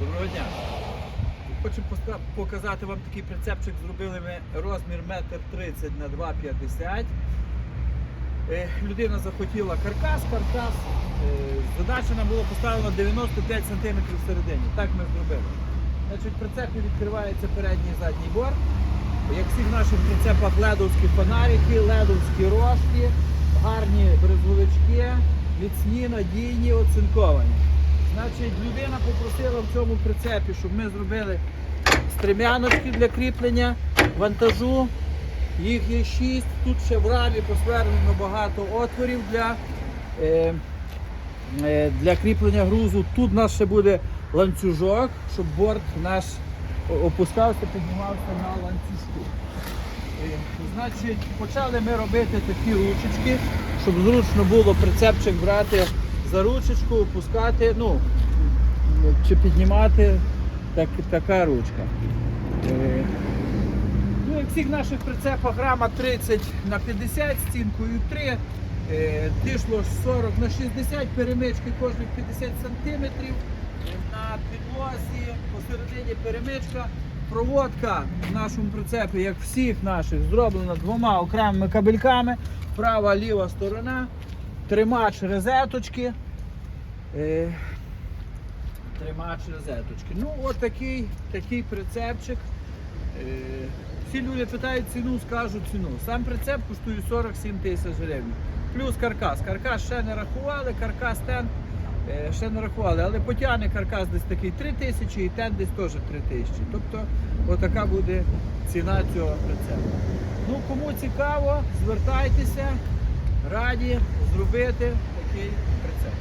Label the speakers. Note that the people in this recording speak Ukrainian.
Speaker 1: Доброго дня. Хочу показати вам такий прицепчик. Зробили ми розмір 1,30 на 2,50. Е, Людина захотіла каркас, каркас. Е, Задача нам була поставлена 95 см всередині. Так ми зробили. Значить, в прицепі відкривається передній і задній борт. Як всі в наших прицепах ледовські фонарики, ледовські рожки, гарні брезговички, міцні, надійні, оцинковані. Значить, людина попросила в цьому прицепі, щоб ми зробили стрем'яночки для кріплення вантажу. Їх є шість. Тут ще в рамі посверлено багато отворів для, е, е, для кріплення грузу. Тут у нас ще буде ланцюжок, щоб борт наш опускався, піднімався на ланцюжку. Е, Значить, почали ми робити такі ручечки, щоб зручно було прицепчик брати за ручечку, опускати, ну, чи піднімати так, така ручка. Е, Ну, як всіх наших прицепах рама 30 на 50, стінкою 3, е, тишло 40 на 60, перемички кожних 50 см. На підлозі посередині перемичка. Проводка в нашому прицепі, як всіх наших, зроблена двома окремими кабельками. Права, ліва сторона, тримач розеточки. Е, тримач розеточки. Ну, от такий, такий прицепчик. Е, Всі люди питають ціну, скажу ціну. Сам прицеп коштує 47 тисяч гривень. Плюс каркас. Каркас ще не рахували, каркас тен е, ще не рахували, але потягне каркас десь такий 3 тисячі і тен десь теж 3 тисячі. Тобто отака буде ціна цього прицепу. Ну, кому цікаво, звертайтеся, раді зробити такий прицеп.